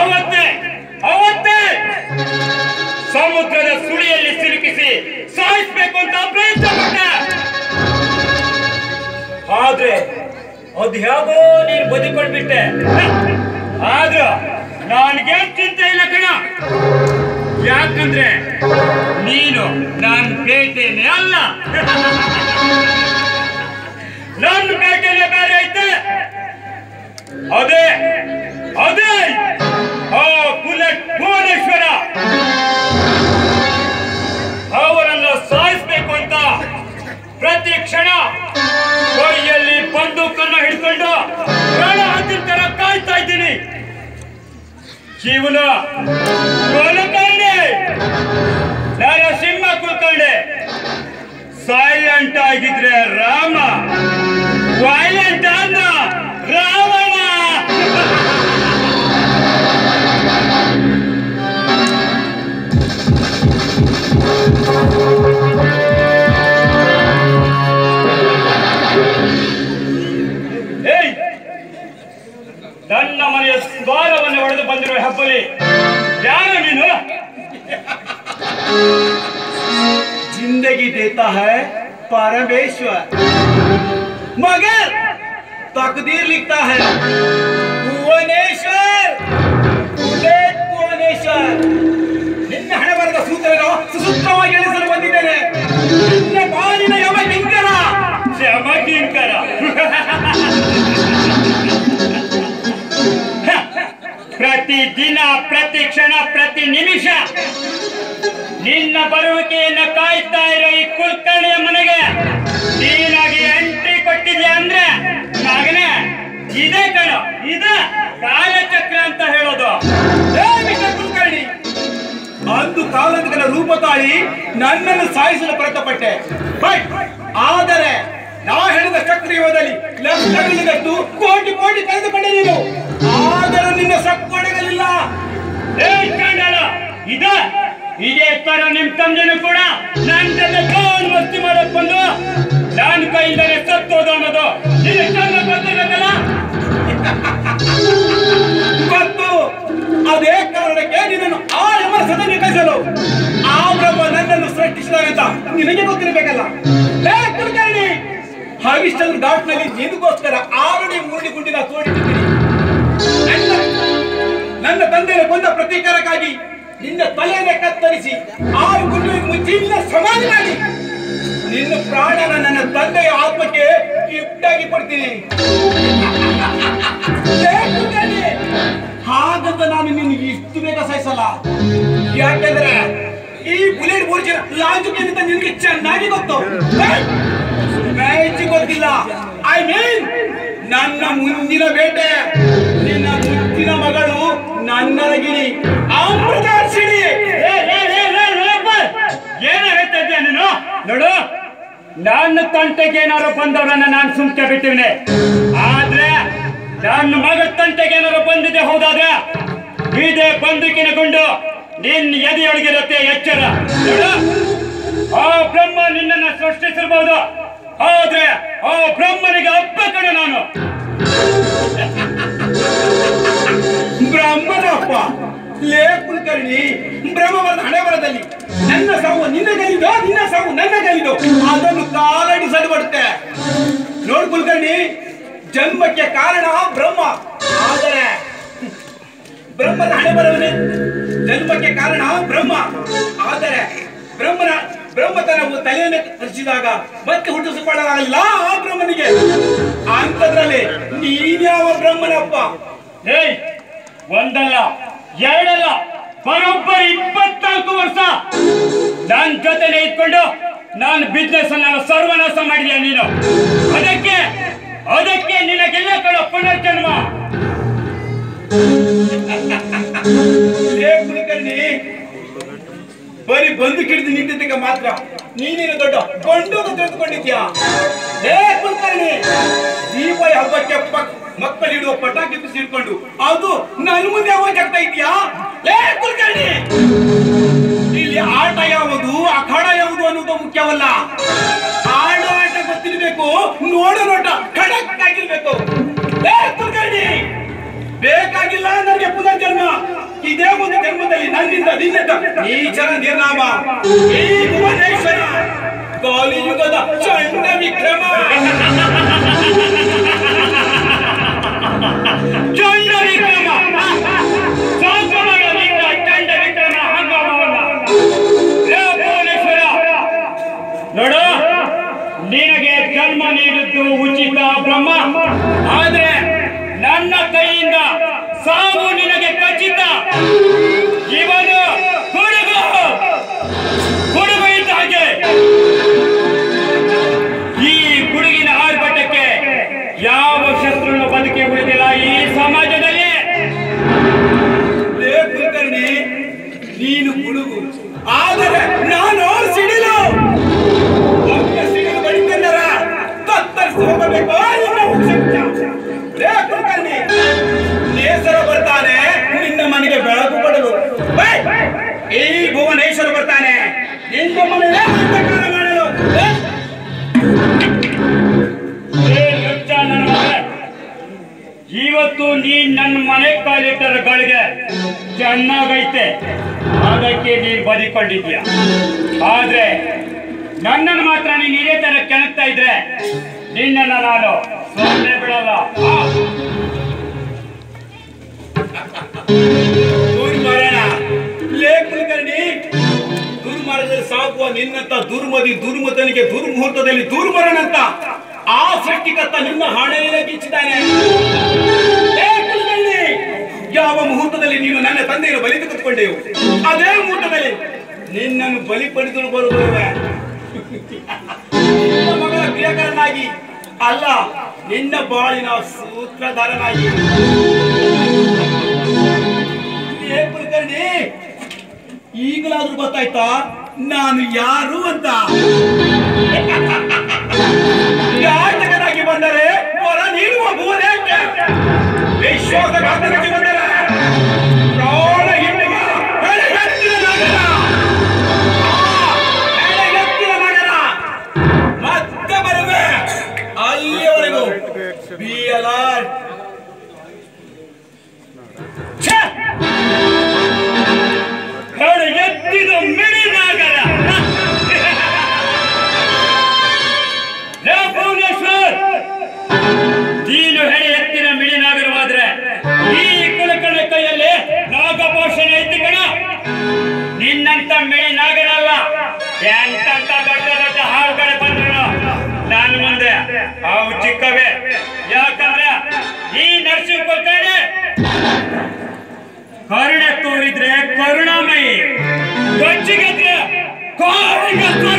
ಅವತ್ತೇ ಅವತ್ತೇ ಸಮುದ್ರದ ಸುಳಿಯಲ್ಲಿ ಸಿಲುಕಿಸಿ ಸಾಯಿಸ್ಬೇಕು ಅಂತ ಪ್ರಯತ್ನ ಪಟ್ಟ. ಆದ್ರೆ ಅದ್ ಹೇಗೋ ನೀನ್ ಬದುಕೊಂಡ್ಬಿಟ್ಟೆ ಆದ್ರೂ ನನ್ಗೆ ಚಿಂತೆ ಇಲ್ಲ ಕಣ. ಯಾಕಂದ್ರೆ ನೀನು ನಾನು ಬೇಟೆನೆ ಅಲ್ಲ. ನನ್ನ ಬೇಟೆನೆ ಬೇರೆ ಐತೆ. ಅದೇ ಅದೇ ಜೀವನ ನರಸಿಂಹ ಸಾಯಿ ಸೈಲೆಂಟ್ ಆಗಿದ್ರೆ ರಾಮ ವೈಲೆಂಟ್ ರಾವಣ ನನ್ನ ಮನೆಯ ದ್ವಾರವನ್ನು ಒಡೆದು ಬಂದಿರುವ ಹೆಬ್ಬಲಿ ಯಾರು ನೀನು जिंदगी देता है परमेश्वर मगर तकदीर लिखता है ಭುವನೇಶ್ವರ್ ಪ್ರತಿ ದಿನ, ಪ್ರತಿ ಕ್ಷಣ, ಪ್ರತಿ ನಿಮಿಷ ನಿನ್ನ ಬರುವಿಕೆಯನ್ನು ಕಾಯ್ತಾ ಇರೋ ಈ ಕುಲ್ಕರ್ಣಿಯ ಮನೆಗೆ ನೀನಾಗಿ ಎಂಟ್ರಿ ಕೊಟ್ಟಿದ್ಯಾ ಅಂದ್ರೆ? ಮಗನೇ, ಇದೇ ಕಣ, ಇದ. ಕಾಲಚಕ್ರ ಅಂತ ಹೇಳೋದು. ಕುಲಕರ್ಣಿ! ಅಂದು ಕಾಲದಗಳ ರೂಪ ತಾಳಿ ನನ್ನನ್ನು ಸಾಯಿಸಲು ಪ್ರಯತ್ನಪಟ್ಟೆ ಬಟ್ ಆದರೆ ನಾ ಹೇಳಿದ ಚಕ್ರಯುಗದಲ್ಲಿ ಲಕ್ಷಗಳಿಗಷ್ಟು ಕೋಟಿ ಕೋಟಿ ಕಳೆದುಕೊಂಡೆ ನೀನು. ಆದರೂ ನಿನ್ನ ಏಯ್ ಕಂಡಲ, ಇದ? ಇದೇ ತರ ನಿಮ್ ತಂದೆನೂ ಕೂಡ ನನ್ ಜೊತೆ ಕಾಲ್ ಮಸ್ತಿ ಮಾಡಕ್ ಬಂದು ನನ್ನ ಕೈಯಿಂದಲೇ ಸತ್ತೋದು ಅನ್ನೋದು. ಗೊತ್ತಿರಬೇಕಲ್ಲ ಗೊತ್ತು. ಅದೇ ಕಾರಣಕ್ಕೆ ನಿನ್ನನ್ನು ಆ ಯಮನ ಸದನ ಆ ಬ್ರಹ್ಮ ನನ್ನನ್ನು ಸೃಷ್ಟಿಸಿದಾಗಂತ ನಿನಗೆ ಗೊತ್ತಿರಬೇಕಲ್ಲ. ಲೇ ಕುಲಕರ್ಣಿ ಹರಿಶ್ಚಂದ್ರ ಘಾಟ್ನಲ್ಲಿ ನಿನಗೋಸ್ಕರ ಆರಡಿ ಮೂರಡಿ ಗುಂಡಿನ ತೋಡಿಟ್ಟಿದ್ದೀನಿ ನನ್ನ ತಂದೆಯ ಕೊಂದ ಪ್ರತೀಕಾರಕ್ಕಾಗಿ ನಿನ್ನ ತಲೆಯನ್ನೇ ಕತ್ತರಿಸಿ ಆರು ಗುಂಡಿಗೆ ಮುಚ್ಚಿ ಸಮಾಧಿ ಮಾಡಿ ನಿನ್ನ ಪ್ರಾಣನ ನನ್ನ ತಂದೆಯ ಆತ್ಮಕ್ಕೆ ಗಿಫ್ಟಾಗಿ ಕೊಡ್ತೀನಿ. ಹಾಗಂತ ನಾನು ನಿನ್ಗೆ ಇಷ್ಟು ಬೇಗ ಸಹಿಸಲ್ಲ. ಯಾಕಂದ್ರೆ ಈ ಬುಲೆಟ್ ಬೋರ್ಜಿನ ಲಾಜಿಕ್ ಅಂತ ನಿನಗೆ ಚೆನ್ನಾಗಿ ಗೊತ್ತು. ಮ್ಯಾಚ್ ಗೊತ್ತಿಲ್ಲ. ಐ ಮೀನ್ ನನ್ನ ಮುಂದಿನ ಬೇಟೆ, ನಿನ್ನ ಮುಂದಿನ ಮಗಳು ಏ, ಬಾ. ಏನ್ ಹೇಳ್ತಾ ನೀನು? ನೋಡು ನನ್ನ ತಂಟೆಗೆ ಏನಾರು ಬಂದವರನ್ನ ನಾನು ಸುಮ್ಕೆ ಬಿಟ್ಟಿವ್ನೆ. ಆದ್ರೆ ನನ್ನ ಮಗಳ ತಂಟೆಗೆ ಏನಾರು ಬಂದಿದೆ ಹೌದಾದ್ರೆ? ಇದೆ ಬಂದೂಕಿನ ನಿನ್ನ ನಿನ್ ಎದೆಯೊಳಗಿರುತ್ತೆ ಎಚ್ಚರ. ಆ ಬ್ರಹ್ಮ ನಿನ್ನನ್ನ ಸೃಷ್ಟಿಸಿರ್ಬೋದು. ಆದ್ರೆ ಆ ಬ್ರಹ್ಮನಿಗೆ ಅಪ್ಪ ಕಣ ನಾನು. ಲೇ ಕುಲಕರ್ಣಿ ಬ್ರಹ್ಮವರದ ಹಣೆವರದಲ್ಲಿ ನನ್ನ ಸಾವು ನಿನ್ನ ಕಲಿದೋ ನಿನ್ನ ಸಾವು ನನ್ನ ಕಲಿದೋ ಅದನ್ನು ಕಾಲಡಿ ಸರಿಪಡುತ್ತೆ ನೋಡು ಕುಲಕರ್ಣಿ, ಜನ್ಮಕ್ಕೆ ಕಾರಣ ಬ್ರಹ್ಮ. ಆದರೆ, ಬ್ರಹ್ಮನ ಹಣೆ ಬರವನೆ ಜನ್ಮಕ್ಕೆ ಕಾರಣ ಬ್ರಹ್ಮ. ಆದರೆ, ಬ್ರಹ್ಮನ, ಬ್ರಹ್ಮತನವು ತಲೆಯನ್ನು ಹರಿಸಿದಾಗ ಮತ್ತೆ ಹುಟ್ಟಿಸಿಕೊಳ್ಳಲಾಗಲ್ಲ ಆ ಬ್ರಹ್ಮನಿಗೆ. ಅಂತದ್ರಲ್ಲಿ ನೀನ್ಯಾವ ಬ್ರಹ್ಮನಪ್ಪ? ಏಯ್, ಒಂದಲ್ಲ. ಎರಡಲ್ಲ, ಬರೋಬ್ಬರಿ ಇಪ್ಪತ್ನಾಲ್ಕು ವರ್ಷ. ನನ್ ಜೊತೆನೆ ಇಟ್ಕೊಂಡು ನಾನು ಬಿಸ್ನೆಸ್ ಅನ್ನ ಸರ್ವನಾಶ ಮಾಡಿದ್ಯಾ ನೀನು? ಅದಕ್ಕೆ ಅದಕ್ಕೆ ನಿನಗೆಲ್ಲ ಕಡ ಪುನರ್ಜನ್ಮ. ಕುಲಕರ್ಣಿ ಬರೀ ಬಂದು ಕಿಡಿದು ನಿಂತಿದ್ದಕ್ಕೆ ಮಾತ್ರ ನೀನೇನು ದೊಡ್ಡ ಗಂಡು ತಿಳಿದುಕೊಂಡಿದ್ಯಾ ಲೇ ಕುಲಕರ್ಣಿ ದೀಪಾವಳಿ ಹಬ್ಬಕ್ಕೆ ಮಕ್ಕಳು ಇಡುವ ಪಟಾಕಿ ಬಿಸಿಡ್ಕೊಂಡು ಅದು ನನ್ ಮುಂದೆ ಅವಾಗ ಆಗ್ತಾ ಇದೆಯಾ ಕುಲಕರ್ಣಿ! ಇಲ್ಲಿ ಆಟ ಯಾವುದು, ಅಖಾಡ ಯಾವುದು ಅನ್ನೋದು ಮುಖ್ಯವಲ್ಲ. ಆಡ ಆಟ ಗೊತ್ತಿರ್ಬೇಕು, ನೋಡ ನೋಟ ಖಡಕ್ ಆಗಿರ್ಬೇಕು ಕುಲಕರ್ಣಿ! ಬೇಕಾಗಿಲ್ಲ ನನಗೆ ಪುನರ್ಜನ್ಮ. ಇದೇ ಒಂದು ಜನ್ಮದಲ್ಲಿ ನನ್ನಿಂದ ನಿನ್ನೆಟ್ಟ ಈ ಜನ ನಿರ್ನಾಮ ಈ ಭುವನೇಶ್ವರ. ಕಲಿಯುಗದ ಚಂಡ ಬ್ರಹ್ಮ. ಆದ್ರೆ ನನ್ನ ಕೈಯಿಂದ ಸಾವು ನಿನಗೆ ಖಚಿತ. ಭುವನೇಶ್ವರ ಬರ್ತಾನೆ. ಇವತ್ತು ನೀ ನನ್ನ ಮನೆ ಕಾಲಿಟ್ಟರ ಗಳಿಗೆ ಚೆನ್ನಾಗೈತೆ. ಅದಕ್ಕೆ ನೀನ್ ಬದಿಕೊಂಡಿದ್ಯ ಆದ್ರೆ ನನ್ನನ್ನು ಮಾತ್ರ ನೀನ್ ಇದೇ ತರ ಕೆಣಕ್ತಾ ಇದ್ರೆ ನಿನ್ನನ್ನು ನಾನು ಸುಮ್ಮನೆ ಬಿಡಲ್ಲ. ನಿನ್ನಂತ ದುರ್ಮದಿ ದುರ್ಮತನಿಗೆ ದುರ್ಮುಹೂರ್ತದಲ್ಲಿ ದುರ್ಮರಣಂತ ಆ ಸೃಷ್ಟಿಕತ್ತ ನಿನ್ನ ಹಣೆಯಲ್ಲಿ ಬಿಚ್ಚಿದ್ದಾನೆ ಯಾವ ಮುಹೂರ್ತದಲ್ಲಿ ನೀನು ನನ್ನ ತಂದೆಯನ್ನು ಬಲಿ ತೆಗೆದುಕೊಂಡೆವು ಅದೇ ಮುಹೂರ್ತದಲ್ಲಿ ನಿನ್ನನ್ನು ಬಲಿ ಪಡೆದು ಬರುತ್ತೇವೆ ಮಗಳ ಪ್ರಿಯಕರನಾಗಿ, ಅಲ್ಲ, ನಿನ್ನ ಬಾಳಿನ ಸೂತ್ರಧಾರನಾಗಿ. ಈಗಲಾದ್ರೂ ಗೊತ್ತಾಯ್ತಾ ನಾನು ಯಾರು ಅಂತ ನೀನು ಹೇಳಿ ಎತ್ತಿನ ಮಿಡಿನಾಗರವಾದ್ರೆ ಈ ಕುಲಕರ್ಣ ಕೈಯಲ್ಲಿ ನಾಗಭೂಷಣ ಐತಿ ಕಣ. ನಿನ್ನಂತ ಮಿಡಿ ನಾಗರಲ್ಲ ಎಂತಂತ ದೊಡ್ಡ ದೊಡ್ಡ ಹಾವುಗಳು ಬಂದ್ರು ನಾನು ಮುಂದೆ ಅವು ಚಿಕ್ಕವೇ. ಯಾಕಂದ್ರೆ ಈ ನರಸಿಂಹ ಕುಲಕರ್ಣಿ ಕರುಣೆ ತೋರಿದ್ರೆ ಕರುಣಾಮಯಿ ಗಚ್ಚಿಗೆದ್ರೆ ಕಾಳಿಗತ್ತು